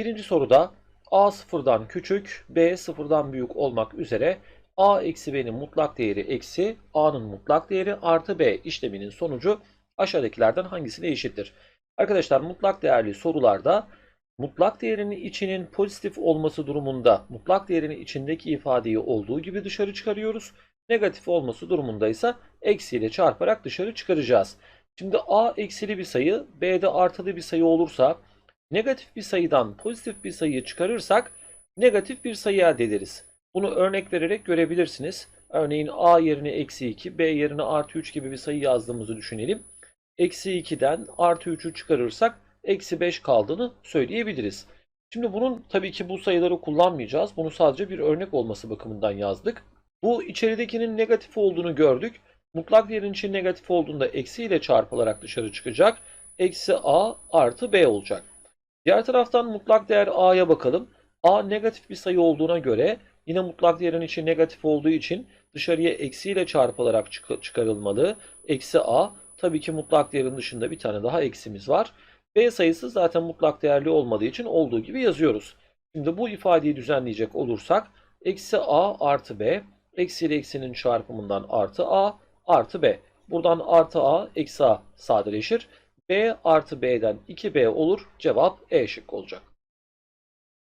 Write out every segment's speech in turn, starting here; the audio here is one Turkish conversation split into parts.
Birinci soruda a sıfırdan küçük, b sıfırdan büyük olmak üzere a eksi b'nin mutlak değeri eksi a'nın mutlak değeri artı b işleminin sonucu aşağıdakilerden hangisine eşittir? Arkadaşlar mutlak değerli sorularda mutlak değerinin içinin pozitif olması durumunda mutlak değerinin içindeki ifadeyi olduğu gibi dışarı çıkarıyoruz. Negatif olması durumunda ise eksiyle çarparak dışarı çıkaracağız. Şimdi a eksili bir sayı, b de artılı bir sayı olursa negatif bir sayıdan pozitif bir sayıyı çıkarırsak negatif bir sayı elde ederiz. Bunu örnek vererek görebilirsiniz. Örneğin a yerine eksi 2, b yerine artı 3 gibi bir sayı yazdığımızı düşünelim. Eksi 2'den artı 3'ü çıkarırsak eksi 5 kaldığını söyleyebiliriz. Şimdi bunun tabii ki bu sayıları kullanmayacağız. Bunu sadece bir örnek olması bakımından yazdık. Bu içeridekinin negatif olduğunu gördük. Mutlak değerin için negatif olduğunda eksi ile çarpılarak dışarı çıkacak. Eksi a artı b olacak. Diğer taraftan mutlak değer a'ya bakalım. a negatif bir sayı olduğuna göre yine mutlak değerin içi negatif olduğu için dışarıya eksi ile çarpılarak çık- çıkarılmalı. Eksi a tabii ki mutlak değerin dışında bir tane daha eksimiz var. b sayısı zaten mutlak değerli olmadığı için olduğu gibi yazıyoruz. Şimdi bu ifadeyi düzenleyecek olursak eksi a artı b eksi ile eksinin çarpımından artı a artı b. Buradan artı a eksi a sadeleşir. B artı b'den 2b olur. Cevap E şıkkı olacak.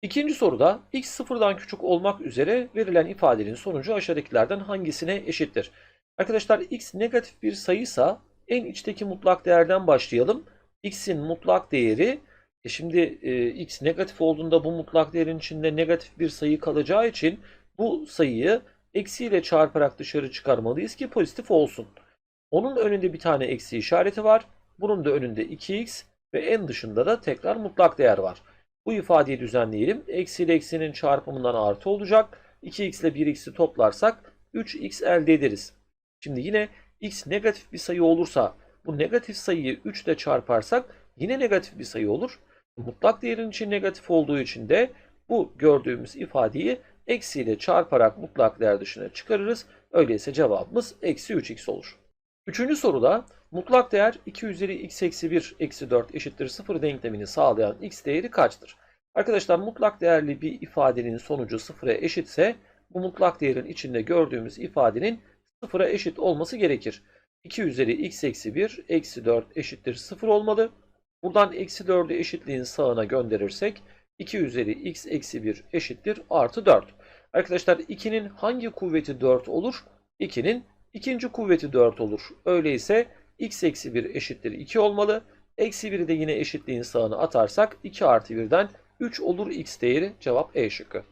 İkinci soruda x sıfırdan küçük olmak üzere verilen ifadenin sonucu aşağıdakilerden hangisine eşittir? Arkadaşlar x negatif bir sayıysa en içteki mutlak değerden başlayalım. x'in mutlak değeri e şimdi e, x negatif olduğunda bu mutlak değerin içinde negatif bir sayı kalacağı için bu sayıyı eksiyle çarparak dışarı çıkarmalıyız ki pozitif olsun. Onun önünde bir tane eksi işareti var. Bunun da önünde 2x ve en dışında da tekrar mutlak değer var. Bu ifadeyi düzenleyelim. Eksi ile eksinin çarpımından artı olacak. 2x ile 1x'i toplarsak 3x elde ederiz. Şimdi yine x negatif bir sayı olursa bu negatif sayıyı 3 ile çarparsak yine negatif bir sayı olur. Mutlak değerin için negatif olduğu için de bu gördüğümüz ifadeyi eksi ile çarparak mutlak değer dışına çıkarırız. Öyleyse cevabımız eksi 3x olur. Üçüncü soruda mutlak değer 2 üzeri x eksi 1 eksi 4 eşittir 0 denklemini sağlayan x değeri kaçtır? Arkadaşlar mutlak değerli bir ifadenin sonucu sıfıra eşitse bu mutlak değerin içinde gördüğümüz ifadenin sıfıra eşit olması gerekir. 2 üzeri x eksi 1 eksi 4 eşittir 0 olmalı. Buradan eksi 4'ü eşitliğin sağına gönderirsek 2 üzeri x eksi 1 eşittir artı 4. Arkadaşlar 2'nin hangi kuvveti 4 olur? 2'nin ikinci kuvveti 4 olur. Öyleyse x eksi 1 eşittir 2 olmalı. Eksi 1'i de yine eşitliğin sağına atarsak 2 artı 1'den 3 olur x değeri. Cevap E şıkkı.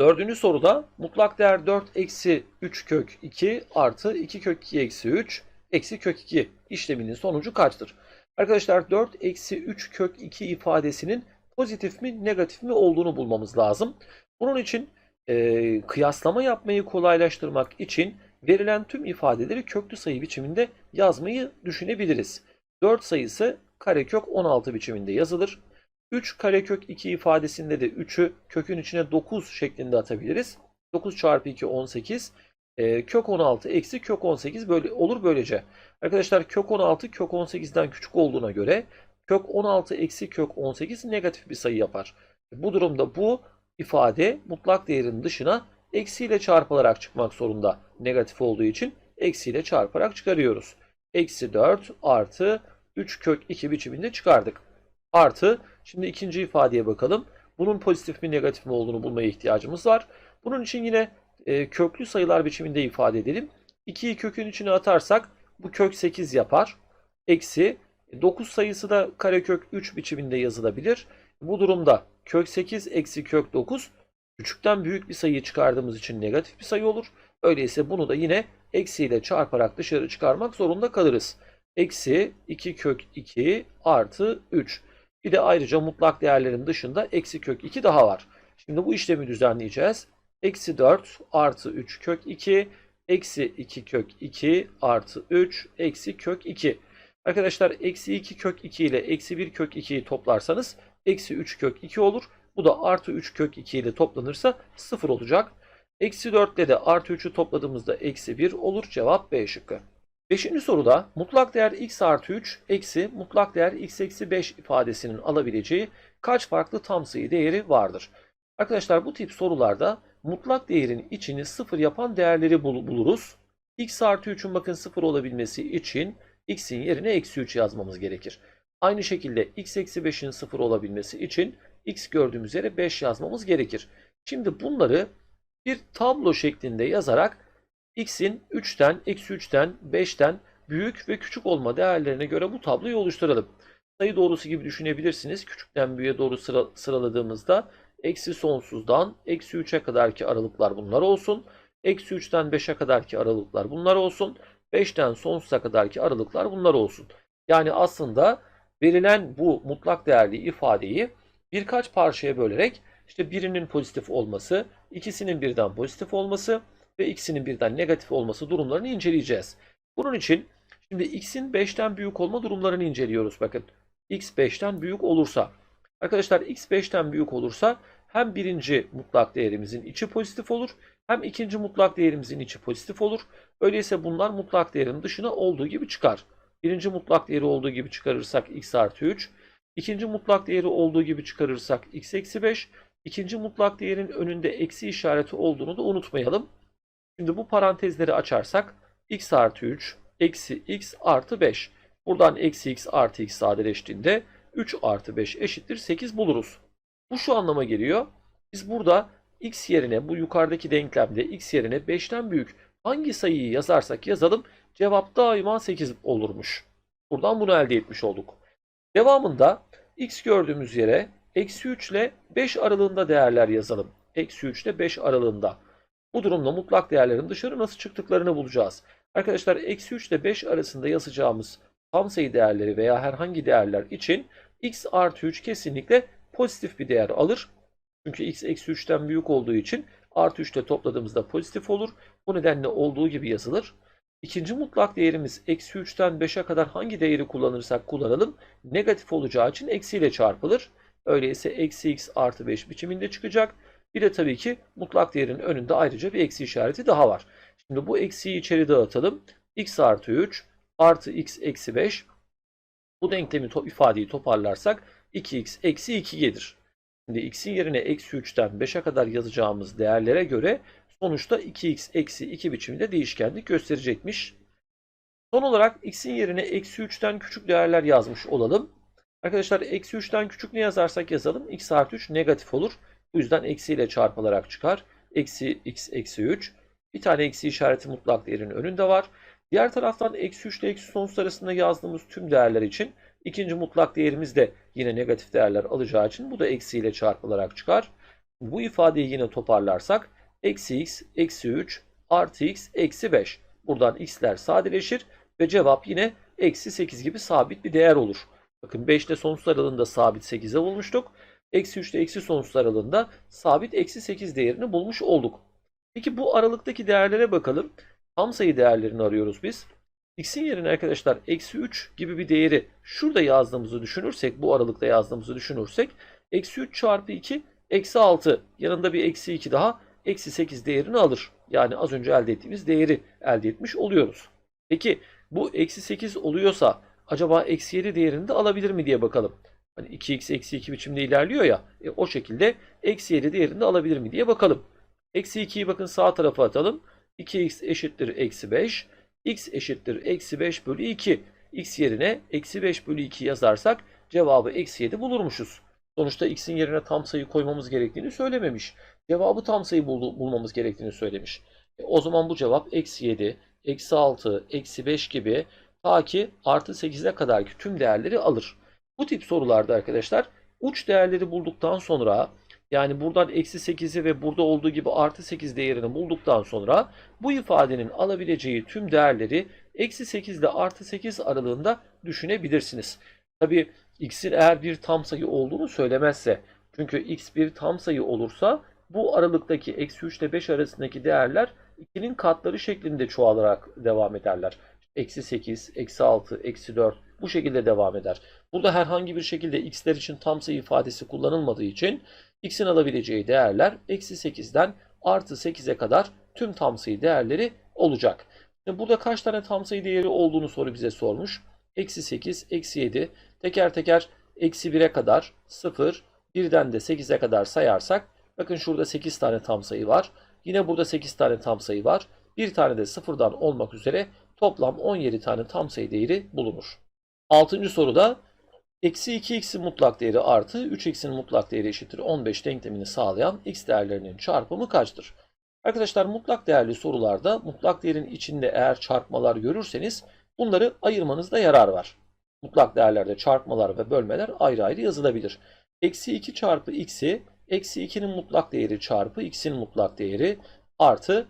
Dördüncü soruda mutlak değer 4 eksi 3 kök 2 artı 2 kök 2 eksi 3 eksi kök 2 işleminin sonucu kaçtır? Arkadaşlar 4 eksi 3 kök 2 ifadesinin pozitif mi negatif mi olduğunu bulmamız lazım. Bunun için e, kıyaslama yapmayı kolaylaştırmak için verilen tüm ifadeleri köklü sayı biçiminde yazmayı düşünebiliriz. 4 sayısı karekök 16 biçiminde yazılır. 3 karekök 2 ifadesinde de 3'ü kökün içine 9 şeklinde atabiliriz. 9 çarpı 2 18. E, kök 16 eksi kök 18 böyle olur böylece. Arkadaşlar kök 16 kök 18'den küçük olduğuna göre kök 16 eksi kök 18 negatif bir sayı yapar. Bu durumda bu ifade mutlak değerin dışına eksiyle çarpılarak çıkmak zorunda. Negatif olduğu için eksiyle çarparak çıkarıyoruz. Eksi 4 artı 3 kök 2 biçiminde çıkardık. Artı şimdi ikinci ifadeye bakalım. Bunun pozitif mi negatif mi olduğunu bulmaya ihtiyacımız var. Bunun için yine e, köklü sayılar biçiminde ifade edelim. 2'yi kökün içine atarsak bu kök 8 yapar. Eksi 9 sayısı da karekök 3 biçiminde yazılabilir. Bu durumda kök 8 eksi kök 9 küçükten büyük bir sayı çıkardığımız için negatif bir sayı olur. Öyleyse bunu da yine eksiyle çarparak dışarı çıkarmak zorunda kalırız. Eksi 2 kök 2 artı 3. Bir de ayrıca mutlak değerlerin dışında eksi kök 2 daha var. Şimdi bu işlemi düzenleyeceğiz. Eksi 4 artı 3 kök 2 eksi 2 kök 2 artı 3 eksi kök 2. Arkadaşlar eksi 2 kök 2 ile eksi 1 kök 2'yi toplarsanız eksi 3 kök 2 olur. Bu da artı 3 kök 2 ile toplanırsa 0 olacak. Eksi 4 ile de artı 3'ü topladığımızda eksi 1 olur. Cevap B şıkkı. Beşinci soruda mutlak değer x artı 3 eksi mutlak değer x eksi 5 ifadesinin alabileceği kaç farklı tam sayı değeri vardır? Arkadaşlar bu tip sorularda mutlak değerin içini sıfır yapan değerleri bul- buluruz. x artı 3'ün bakın sıfır olabilmesi için x'in yerine eksi 3 yazmamız gerekir. Aynı şekilde x eksi 5'in sıfır olabilmesi için x gördüğümüz yere 5 yazmamız gerekir. Şimdi bunları bir tablo şeklinde yazarak x'in 3'ten, eksi 3'ten, 5'ten büyük ve küçük olma değerlerine göre bu tabloyu oluşturalım. Sayı doğrusu gibi düşünebilirsiniz. Küçükten büyüğe doğru sıra, sıraladığımızda eksi sonsuzdan eksi 3'e kadarki aralıklar bunlar olsun. Eksi 3'ten 5'e kadarki aralıklar bunlar olsun. 5'ten sonsuza kadarki aralıklar bunlar olsun. Yani aslında verilen bu mutlak değerli ifadeyi birkaç parçaya bölerek işte birinin pozitif olması, ikisinin birden pozitif olması ve x'inin birden negatif olması durumlarını inceleyeceğiz. Bunun için şimdi x'in 5'ten büyük olma durumlarını inceliyoruz bakın. x 5'ten büyük olursa arkadaşlar x 5'ten büyük olursa hem birinci mutlak değerimizin içi pozitif olur hem ikinci mutlak değerimizin içi pozitif olur. Öyleyse bunlar mutlak değerin dışına olduğu gibi çıkar. Birinci mutlak değeri olduğu gibi çıkarırsak x artı 3. İkinci mutlak değeri olduğu gibi çıkarırsak x eksi 5. İkinci mutlak değerin önünde eksi işareti olduğunu da unutmayalım. Şimdi bu parantezleri açarsak x artı 3 eksi x artı 5. Buradan eksi x artı x sadeleştiğinde 3 artı 5 eşittir 8 buluruz. Bu şu anlama geliyor. Biz burada x yerine bu yukarıdaki denklemde x yerine 5'ten büyük hangi sayıyı yazarsak yazalım cevap daima 8 olurmuş. Buradan bunu elde etmiş olduk. Devamında x gördüğümüz yere eksi 3 ile 5 aralığında değerler yazalım. Eksi 3 ile 5 aralığında. Bu durumda mutlak değerlerin dışarı nasıl çıktıklarını bulacağız. Arkadaşlar eksi 3 ile 5 arasında yazacağımız tam sayı değerleri veya herhangi değerler için x artı 3 kesinlikle pozitif bir değer alır. Çünkü x eksi 3'ten büyük olduğu için artı 3 ile topladığımızda pozitif olur. Bu nedenle olduğu gibi yazılır. İkinci mutlak değerimiz eksi 3'ten 5'e kadar hangi değeri kullanırsak kullanalım negatif olacağı için eksiyle çarpılır. Öyleyse eksi x artı 5 biçiminde çıkacak. Bir de tabii ki mutlak değerin önünde ayrıca bir eksi işareti daha var. Şimdi bu eksiyi içeri dağıtalım. x artı 3 artı x eksi 5. Bu denklemi to ifadeyi toparlarsak 2x eksi 2 gelir. Şimdi x'in yerine eksi 3'ten 5'e kadar yazacağımız değerlere göre sonuçta 2x eksi 2 biçiminde değişkenlik gösterecekmiş. Son olarak x'in yerine eksi 3'ten küçük değerler yazmış olalım. Arkadaşlar eksi 3'ten küçük ne yazarsak yazalım x artı 3 negatif olur. Bu yüzden eksiyle çarpılarak çıkar. Eksi x eksi 3. Bir tane eksi işareti mutlak değerin önünde var. Diğer taraftan eksi 3 ile eksi sonsuz arasında yazdığımız tüm değerler için ikinci mutlak değerimiz de yine negatif değerler alacağı için bu da eksiyle çarpılarak çıkar. Bu ifadeyi yine toparlarsak eksi x eksi 3 artı x eksi 5. Buradan x'ler sadeleşir ve cevap yine eksi 8 gibi sabit bir değer olur. Bakın 5 ile sonsuz aralığında sabit 8'e bulmuştuk. Eksi 3 ile eksi sonsuz aralığında sabit eksi 8 değerini bulmuş olduk. Peki bu aralıktaki değerlere bakalım. Tam sayı değerlerini arıyoruz biz. X'in yerine arkadaşlar eksi 3 gibi bir değeri şurada yazdığımızı düşünürsek, bu aralıkta yazdığımızı düşünürsek eksi 3 çarpı 2 eksi 6 yanında bir eksi 2 daha eksi 8 değerini alır. Yani az önce elde ettiğimiz değeri elde etmiş oluyoruz. Peki bu eksi 8 oluyorsa acaba eksi 7 değerini de alabilir mi diye bakalım. Hani 2x eksi 2 biçimde ilerliyor ya e, o şekilde eksi 7 değerini de alabilir mi diye bakalım. Eksi 2'yi bakın sağ tarafa atalım. 2x eşittir eksi 5. x eşittir eksi 5 bölü 2. x yerine eksi 5 bölü 2 yazarsak cevabı eksi 7 bulurmuşuz. Sonuçta x'in yerine tam sayı koymamız gerektiğini söylememiş. Cevabı tam sayı bul bulmamız gerektiğini söylemiş. E, o zaman bu cevap eksi 7, eksi 6, eksi 5 gibi ta ki artı 8'e kadarki tüm değerleri alır. Bu tip sorularda arkadaşlar uç değerleri bulduktan sonra yani buradan eksi 8'i ve burada olduğu gibi artı 8 değerini bulduktan sonra bu ifadenin alabileceği tüm değerleri eksi 8 ile artı 8 aralığında düşünebilirsiniz. Tabi x'in eğer bir tam sayı olduğunu söylemezse çünkü x bir tam sayı olursa bu aralıktaki eksi 3 ile 5 arasındaki değerler 2'nin katları şeklinde çoğalarak devam ederler. Eksi 8, eksi 6, eksi 4 bu şekilde devam eder. Burada herhangi bir şekilde x'ler için tam sayı ifadesi kullanılmadığı için x'in alabileceği değerler eksi 8'den artı 8'e kadar tüm tam sayı değerleri olacak. Şimdi burada kaç tane tam sayı değeri olduğunu soru bize sormuş. Eksi 8, eksi 7. Teker teker eksi 1'e kadar 0, birden de 8'e kadar sayarsak bakın şurada 8 tane tam sayı var. Yine burada 8 tane tam sayı var. Bir tane de sıfırdan olmak üzere toplam 17 tane tam sayı değeri bulunur. Altıncı soruda eksi 2x'in mutlak değeri artı 3x'in mutlak değeri eşittir 15 denklemini sağlayan x değerlerinin çarpımı kaçtır? Arkadaşlar mutlak değerli sorularda mutlak değerin içinde eğer çarpmalar görürseniz bunları ayırmanızda yarar var. Mutlak değerlerde çarpmalar ve bölmeler ayrı ayrı yazılabilir. Eksi 2 çarpı x'i eksi 2'nin mutlak değeri çarpı x'in mutlak değeri artı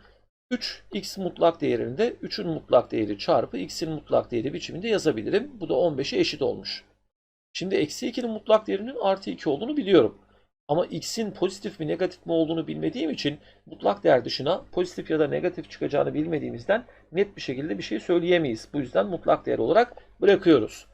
3x mutlak değerini de 3'ün mutlak değeri çarpı x'in mutlak değeri biçiminde yazabilirim. Bu da 15'e eşit olmuş. Şimdi eksi 2'nin mutlak değerinin artı 2 olduğunu biliyorum. Ama x'in pozitif mi negatif mi olduğunu bilmediğim için mutlak değer dışına pozitif ya da negatif çıkacağını bilmediğimizden net bir şekilde bir şey söyleyemeyiz. Bu yüzden mutlak değer olarak bırakıyoruz.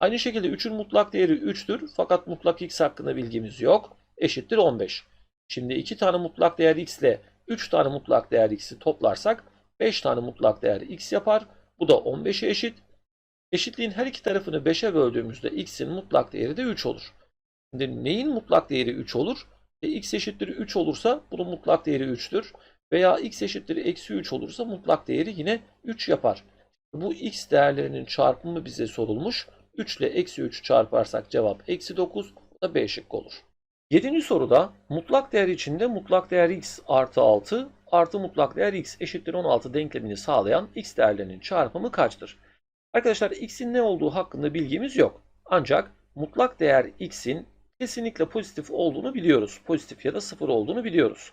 Aynı şekilde 3'ün mutlak değeri 3'tür fakat mutlak x hakkında bilgimiz yok. Eşittir 15. Şimdi 2 tane mutlak değer x ile 3 tane mutlak değer x'i toplarsak 5 tane mutlak değer x yapar. Bu da 15'e eşit. Eşitliğin her iki tarafını 5'e böldüğümüzde x'in mutlak değeri de 3 olur. Şimdi neyin mutlak değeri 3 olur? E, x eşittir 3 olursa bunun mutlak değeri 3'tür. Veya x eşittir eksi 3 olursa mutlak değeri yine 3 yapar. Bu x değerlerinin çarpımı bize sorulmuş. 3 ile eksi 3 çarparsak cevap eksi 9. Bu da B şıkkı olur. Yedinci soruda mutlak değer içinde mutlak değer x artı 6 artı mutlak değer x eşittir 16 denklemini sağlayan x değerlerinin çarpımı kaçtır? Arkadaşlar x'in ne olduğu hakkında bilgimiz yok. Ancak mutlak değer x'in kesinlikle pozitif olduğunu biliyoruz. Pozitif ya da sıfır olduğunu biliyoruz.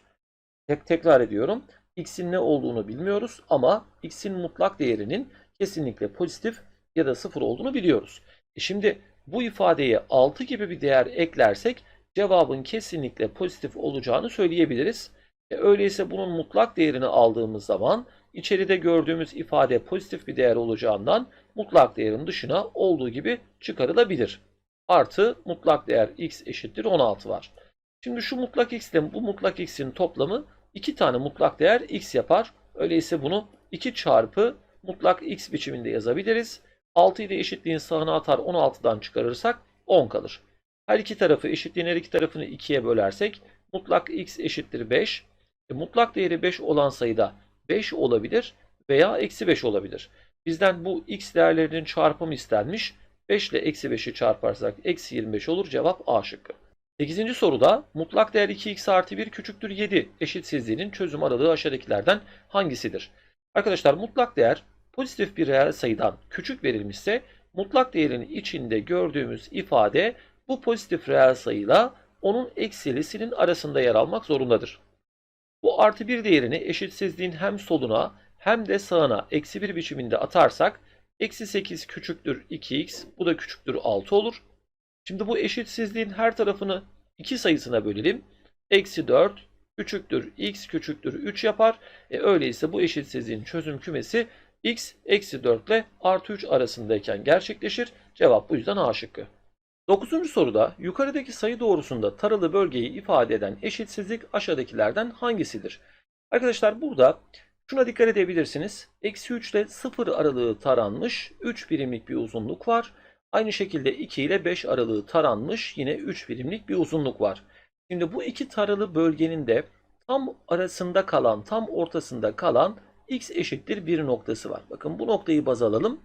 Tek tekrar ediyorum. x'in ne olduğunu bilmiyoruz ama x'in mutlak değerinin kesinlikle pozitif ya da sıfır olduğunu biliyoruz. E şimdi bu ifadeye 6 gibi bir değer eklersek cevabın kesinlikle pozitif olacağını söyleyebiliriz. E öyleyse bunun mutlak değerini aldığımız zaman içeride gördüğümüz ifade pozitif bir değer olacağından mutlak değerin dışına olduğu gibi çıkarılabilir. Artı mutlak değer x eşittir 16 var. Şimdi şu mutlak x ile bu mutlak x'in toplamı iki tane mutlak değer x yapar. Öyleyse bunu 2 çarpı mutlak x biçiminde yazabiliriz. 6 ile eşitliğin sağına atar 16'dan çıkarırsak 10 kalır. Her iki tarafı eşitliğin her iki tarafını 2'ye bölersek mutlak x eşittir 5. E, mutlak değeri 5 olan sayıda 5 olabilir veya eksi 5 olabilir. Bizden bu x değerlerinin çarpımı istenmiş. 5 ile eksi 5'i çarparsak eksi 25 olur. Cevap A şıkkı. 8. soruda mutlak değer 2x artı 1 küçüktür 7 eşitsizliğinin çözüm aralığı aşağıdakilerden hangisidir? Arkadaşlar mutlak değer pozitif bir reel sayıdan küçük verilmişse mutlak değerin içinde gördüğümüz ifade bu pozitif reel sayıyla onun eksilisinin arasında yer almak zorundadır. Bu artı 1 değerini eşitsizliğin hem soluna hem de sağına eksi 1 biçiminde atarsak eksi 8 küçüktür 2x bu da küçüktür 6 olur. Şimdi bu eşitsizliğin her tarafını 2 sayısına bölelim. Eksi 4 küçüktür x küçüktür 3 yapar. E öyleyse bu eşitsizliğin çözüm kümesi x eksi 4 ile artı 3 arasındayken gerçekleşir. Cevap bu yüzden A şıkkı. 9. soruda yukarıdaki sayı doğrusunda taralı bölgeyi ifade eden eşitsizlik aşağıdakilerden hangisidir? Arkadaşlar burada şuna dikkat edebilirsiniz. Eksi 3 ile 0 aralığı taranmış 3 birimlik bir uzunluk var. Aynı şekilde 2 ile 5 aralığı taranmış yine 3 birimlik bir uzunluk var. Şimdi bu iki taralı bölgenin de tam arasında kalan, tam ortasında kalan x eşittir 1 noktası var. Bakın bu noktayı baz alalım.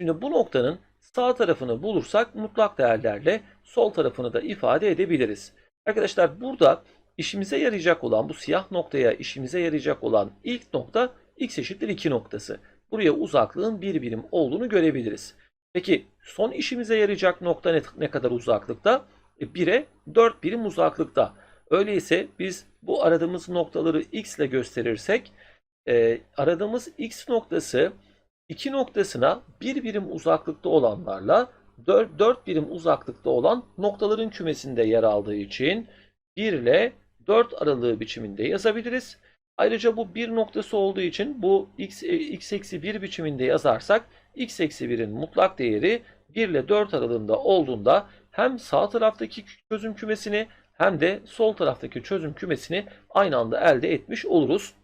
Şimdi bu noktanın sağ tarafını bulursak mutlak değerlerle sol tarafını da ifade edebiliriz. Arkadaşlar burada işimize yarayacak olan bu siyah noktaya işimize yarayacak olan ilk nokta x eşittir 2 noktası. Buraya uzaklığın 1 birim olduğunu görebiliriz. Peki son işimize yarayacak nokta ne, ne kadar uzaklıkta? 1'e 4 birim uzaklıkta. Öyleyse biz bu aradığımız noktaları x ile gösterirsek e, aradığımız x noktası 2 noktasına 1 birim uzaklıkta olanlarla 4, 4 birim uzaklıkta olan noktaların kümesinde yer aldığı için 1 ile 4 aralığı biçiminde yazabiliriz. Ayrıca bu 1 noktası olduğu için bu x, x eksi 1 biçiminde yazarsak x eksi 1'in mutlak değeri 1 ile 4 aralığında olduğunda hem sağ taraftaki çözüm kümesini hem de sol taraftaki çözüm kümesini aynı anda elde etmiş oluruz.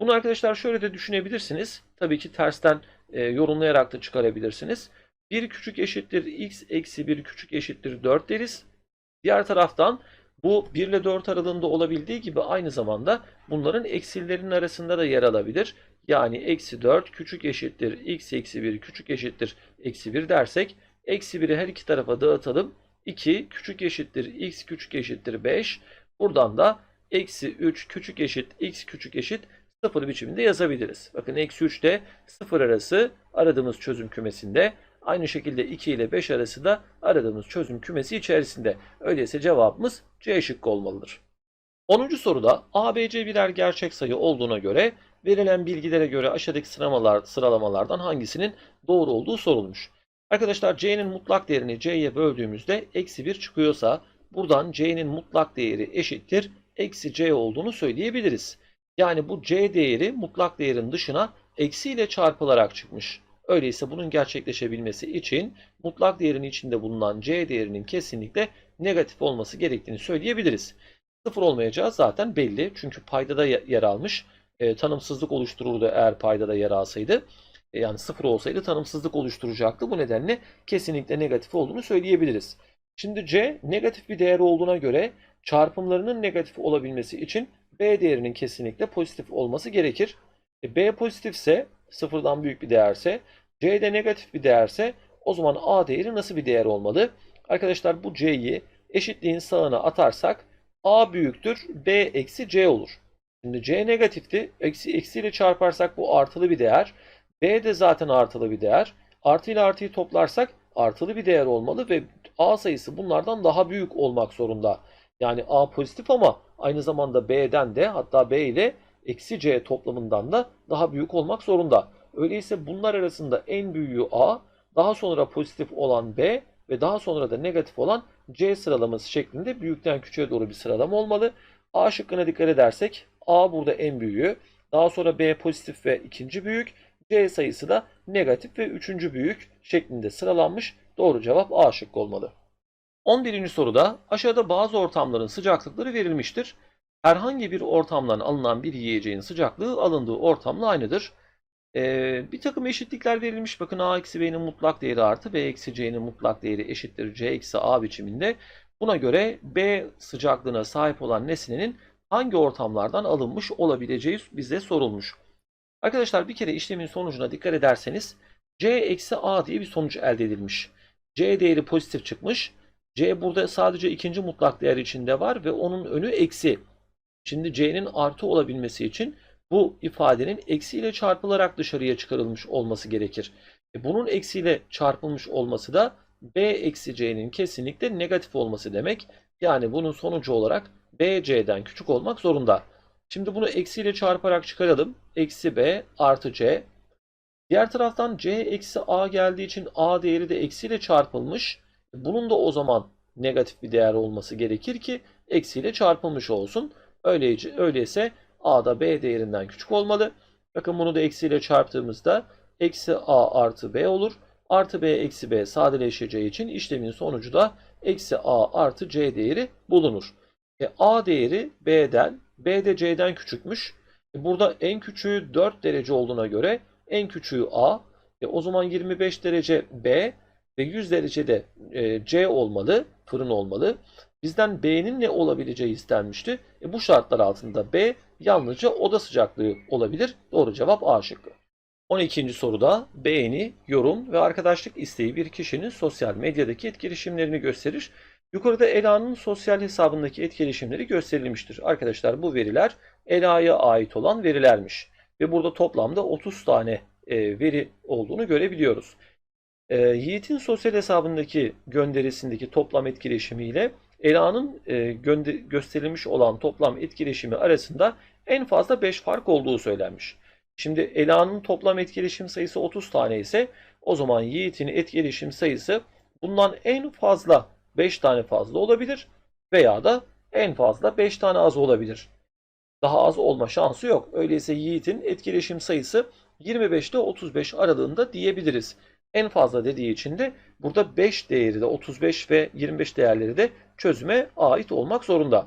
Bunu arkadaşlar şöyle de düşünebilirsiniz. Tabii ki tersten e, yorumlayarak da çıkarabilirsiniz. 1 küçük eşittir x eksi 1 küçük eşittir 4 deriz. Diğer taraftan bu 1 ile 4 aralığında olabildiği gibi aynı zamanda bunların eksilerinin arasında da yer alabilir. Yani eksi 4 küçük eşittir x eksi 1 küçük eşittir eksi 1 dersek eksi 1'i her iki tarafa dağıtalım. 2 küçük eşittir x küçük eşittir 5. Buradan da eksi 3 küçük eşit x küçük eşit 0 biçiminde yazabiliriz. Bakın eksi 3 ile 0 arası aradığımız çözüm kümesinde. Aynı şekilde 2 ile 5 arası da aradığımız çözüm kümesi içerisinde. Öyleyse cevabımız C şıkkı olmalıdır. 10. soruda ABC birer gerçek sayı olduğuna göre verilen bilgilere göre aşağıdaki sıralamalar, sıralamalardan hangisinin doğru olduğu sorulmuş. Arkadaşlar C'nin mutlak değerini C'ye böldüğümüzde eksi 1 çıkıyorsa buradan C'nin mutlak değeri eşittir eksi C olduğunu söyleyebiliriz. Yani bu C değeri mutlak değerin dışına eksi ile çarpılarak çıkmış. Öyleyse bunun gerçekleşebilmesi için mutlak değerin içinde bulunan C değerinin kesinlikle negatif olması gerektiğini söyleyebiliriz. Sıfır olmayacağı zaten belli. Çünkü paydada yer almış. E, tanımsızlık oluştururdu eğer paydada yer alsaydı. E, yani sıfır olsaydı tanımsızlık oluşturacaktı. Bu nedenle kesinlikle negatif olduğunu söyleyebiliriz. Şimdi C negatif bir değer olduğuna göre çarpımlarının negatif olabilmesi için B değerinin kesinlikle pozitif olması gerekir. E, B pozitifse sıfırdan büyük bir değerse C de negatif bir değerse o zaman A değeri nasıl bir değer olmalı? Arkadaşlar bu C'yi eşitliğin sağına atarsak A büyüktür B eksi C olur. Şimdi C negatifti. Eksi, eksiyle çarparsak bu artılı bir değer. B de zaten artılı bir değer. Artı ile artıyı toplarsak artılı bir değer olmalı ve A sayısı bunlardan daha büyük olmak zorunda. Yani A pozitif ama aynı zamanda B'den de hatta B ile eksi C toplamından da daha büyük olmak zorunda. Öyleyse bunlar arasında en büyüğü A, daha sonra pozitif olan B ve daha sonra da negatif olan C sıralaması şeklinde büyükten küçüğe doğru bir sıralama olmalı. A şıkkına dikkat edersek A burada en büyüğü, daha sonra B pozitif ve ikinci büyük, C sayısı da negatif ve üçüncü büyük şeklinde sıralanmış. Doğru cevap A şıkkı olmalı. 11. soruda aşağıda bazı ortamların sıcaklıkları verilmiştir. Herhangi bir ortamdan alınan bir yiyeceğin sıcaklığı alındığı ortamla aynıdır. Ee, bir takım eşitlikler verilmiş. Bakın a eksi b'nin mutlak değeri artı b eksi c'nin mutlak değeri eşittir c eksi a biçiminde. Buna göre b sıcaklığına sahip olan nesnenin hangi ortamlardan alınmış olabileceği bize sorulmuş. Arkadaşlar bir kere işlemin sonucuna dikkat ederseniz c eksi a diye bir sonuç elde edilmiş. c değeri pozitif çıkmış. C burada sadece ikinci mutlak değer içinde var ve onun önü eksi. Şimdi c'nin artı olabilmesi için bu ifadenin eksiyle çarpılarak dışarıya çıkarılmış olması gerekir. E bunun eksiyle çarpılmış olması da b eksi c'nin kesinlikle negatif olması demek. Yani bunun sonucu olarak b c'den küçük olmak zorunda. Şimdi bunu eksiyle çarparak çıkaralım. Eksi b artı c. Diğer taraftan c eksi a geldiği için a değeri de eksiyle çarpılmış. Bunun da o zaman negatif bir değer olması gerekir ki eksiyle çarpılmış olsun. Öyleyse, öyleyse a da b değerinden küçük olmalı. Bakın bunu da eksiyle çarptığımızda eksi a artı b olur. Artı b eksi b sadeleşeceği için işlemin sonucu da eksi a artı c değeri bulunur. E, a değeri b'den, b de c'den küçükmüş. E, burada en küçüğü 4 derece olduğuna göre en küçüğü a. E, o zaman 25 derece b ve 100 derecede e, c olmalı, fırın olmalı. Bizden B'nin ne olabileceği istenmişti. E bu şartlar altında B yalnızca oda sıcaklığı olabilir. Doğru cevap A şıkkı. 12. soruda beğeni, yorum ve arkadaşlık isteği bir kişinin sosyal medyadaki etkileşimlerini gösterir. Yukarıda Ela'nın sosyal hesabındaki etkileşimleri gösterilmiştir. Arkadaşlar bu veriler Ela'ya ait olan verilermiş. Ve burada toplamda 30 tane e, veri olduğunu görebiliyoruz. E, Yiğit'in sosyal hesabındaki gönderisindeki toplam etkileşimiyle Ela'nın e, gösterilmiş olan toplam etkileşimi arasında en fazla 5 fark olduğu söylenmiş. Şimdi Ela'nın toplam etkileşim sayısı 30 tane ise o zaman Yiğit'in etkileşim sayısı bundan en fazla 5 tane fazla olabilir veya da en fazla 5 tane az olabilir. Daha az olma şansı yok. Öyleyse Yiğit'in etkileşim sayısı 25 ile 35 aralığında diyebiliriz en fazla dediği için de burada 5 değeri de 35 ve 25 değerleri de çözüme ait olmak zorunda.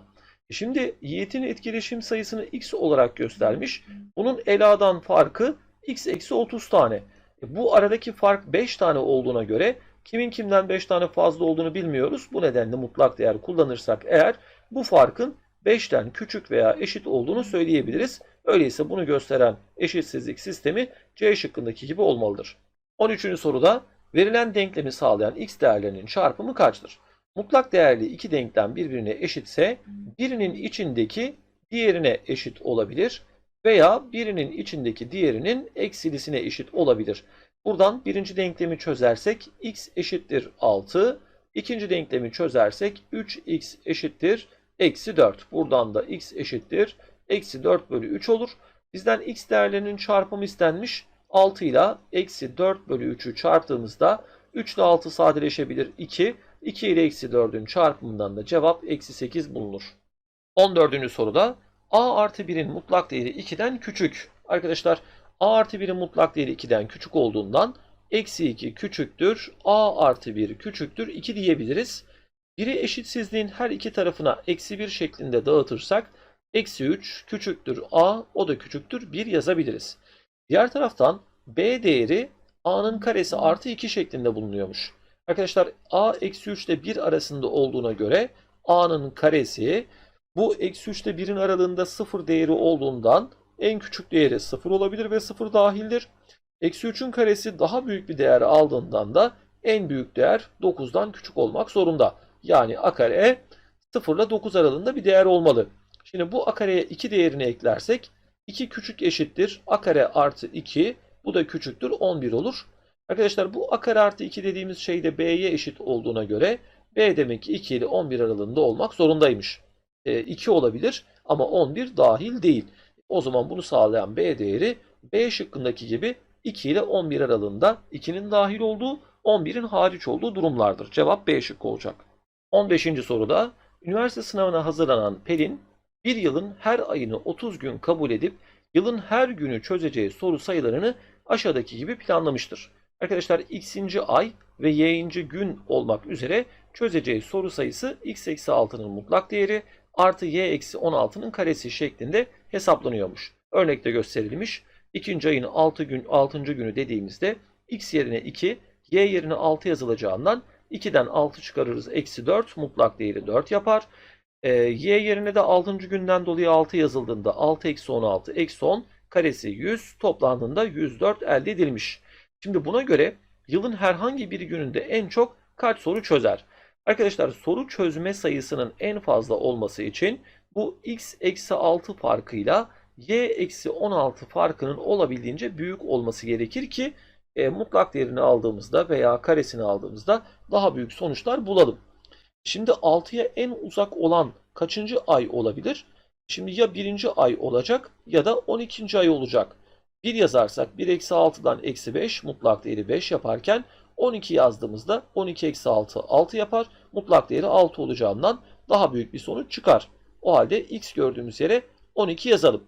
Şimdi Yiğit'in etkileşim sayısını x olarak göstermiş. Bunun Ela'dan farkı x eksi 30 tane. E, Bu aradaki fark 5 tane olduğuna göre kimin kimden 5 tane fazla olduğunu bilmiyoruz. Bu nedenle mutlak değer kullanırsak eğer bu farkın 5'ten küçük veya eşit olduğunu söyleyebiliriz. Öyleyse bunu gösteren eşitsizlik sistemi C şıkkındaki gibi olmalıdır. 13. soruda verilen denklemi sağlayan x değerlerinin çarpımı kaçtır? Mutlak değerli iki denklem birbirine eşitse birinin içindeki diğerine eşit olabilir veya birinin içindeki diğerinin eksilisine eşit olabilir. Buradan birinci denklemi çözersek x eşittir 6, ikinci denklemi çözersek 3x eşittir eksi 4. Buradan da x eşittir eksi 4 bölü 3 olur. Bizden x değerlerinin çarpımı istenmiş. 6 ile eksi 4 bölü 3'ü çarptığımızda 3 ile 6 sadeleşebilir 2. 2 ile eksi 4'ün çarpımından da cevap eksi 8 bulunur. 14. soruda a artı 1'in mutlak değeri 2'den küçük. Arkadaşlar a artı 1'in mutlak değeri 2'den küçük olduğundan eksi 2 küçüktür a artı 1 küçüktür 2 diyebiliriz. Biri eşitsizliğin her iki tarafına eksi 1 şeklinde dağıtırsak eksi 3 küçüktür a o da küçüktür 1 yazabiliriz. Diğer taraftan b değeri a'nın karesi artı 2 şeklinde bulunuyormuş. Arkadaşlar a eksi 3 ile 1 arasında olduğuna göre a'nın karesi bu eksi 3 ile 1'in aralığında 0 değeri olduğundan en küçük değeri 0 olabilir ve 0 dahildir. Eksi 3'ün karesi daha büyük bir değer aldığından da en büyük değer 9'dan küçük olmak zorunda. Yani a kare 0 ile 9 aralığında bir değer olmalı. Şimdi bu a kareye 2 değerini eklersek 2 küçük eşittir a kare artı 2 bu da küçüktür 11 olur. Arkadaşlar bu a kare artı 2 dediğimiz şey de b'ye eşit olduğuna göre b demek ki 2 ile 11 aralığında olmak zorundaymış. E, 2 olabilir ama 11 dahil değil. O zaman bunu sağlayan b değeri b şıkkındaki gibi 2 ile 11 aralığında 2'nin dahil olduğu 11'in hariç olduğu durumlardır. Cevap B şıkkı olacak. 15. soruda üniversite sınavına hazırlanan Pelin bir yılın her ayını 30 gün kabul edip yılın her günü çözeceği soru sayılarını aşağıdaki gibi planlamıştır. Arkadaşlar x'inci ay ve y'inci gün olmak üzere çözeceği soru sayısı x eksi 6'nın mutlak değeri artı y eksi 16'nın karesi şeklinde hesaplanıyormuş. Örnekte gösterilmiş. İkinci ayın 6 gün 6. günü dediğimizde x yerine 2, y yerine 6 yazılacağından 2'den 6 çıkarırız. Eksi 4 mutlak değeri 4 yapar. Ee, y yerine de 6. günden dolayı 6 yazıldığında 6 eksi 16 eksi 10 karesi 100 toplandığında 104 elde edilmiş. Şimdi buna göre yılın herhangi bir gününde en çok kaç soru çözer? Arkadaşlar soru çözme sayısının en fazla olması için bu x eksi 6 farkıyla y eksi 16 farkının olabildiğince büyük olması gerekir ki e, mutlak değerini aldığımızda veya karesini aldığımızda daha büyük sonuçlar bulalım. Şimdi 6'ya en uzak olan kaçıncı ay olabilir? Şimdi ya birinci ay olacak ya da 12. ay olacak. 1 yazarsak 1 eksi 6'dan eksi 5 mutlak değeri 5 yaparken 12 yazdığımızda 12 eksi 6 6 yapar. Mutlak değeri 6 olacağından daha büyük bir sonuç çıkar. O halde x gördüğümüz yere 12 yazalım.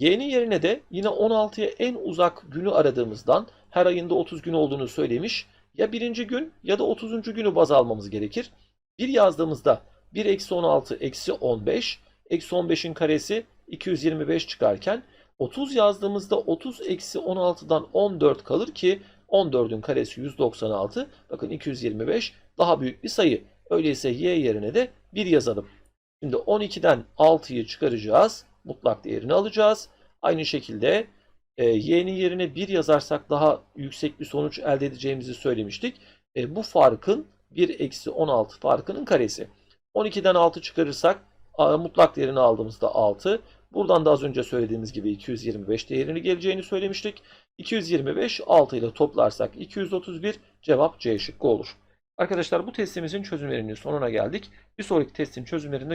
Y'nin yerine de yine 16'ya en uzak günü aradığımızdan her ayında 30 gün olduğunu söylemiş. Ya birinci gün ya da 30. günü baz almamız gerekir. 1 yazdığımızda 1 eksi 16 eksi 15. Eksi 15'in karesi 225 çıkarken 30 yazdığımızda 30 eksi 16'dan 14 kalır ki 14'ün karesi 196. Bakın 225 daha büyük bir sayı. Öyleyse y yerine de 1 yazalım. Şimdi 12'den 6'yı çıkaracağız. Mutlak değerini alacağız. Aynı şekilde e, y'nin yerine 1 yazarsak daha yüksek bir sonuç elde edeceğimizi söylemiştik. E, bu farkın 1 eksi 16 farkının karesi. 12'den 6 çıkarırsak mutlak değerini aldığımızda 6. Buradan da az önce söylediğimiz gibi 225 değerini geleceğini söylemiştik. 225 6 ile toplarsak 231 cevap C şıkkı olur. Arkadaşlar bu testimizin çözümlerinin sonuna geldik. Bir sonraki testin çözümlerinde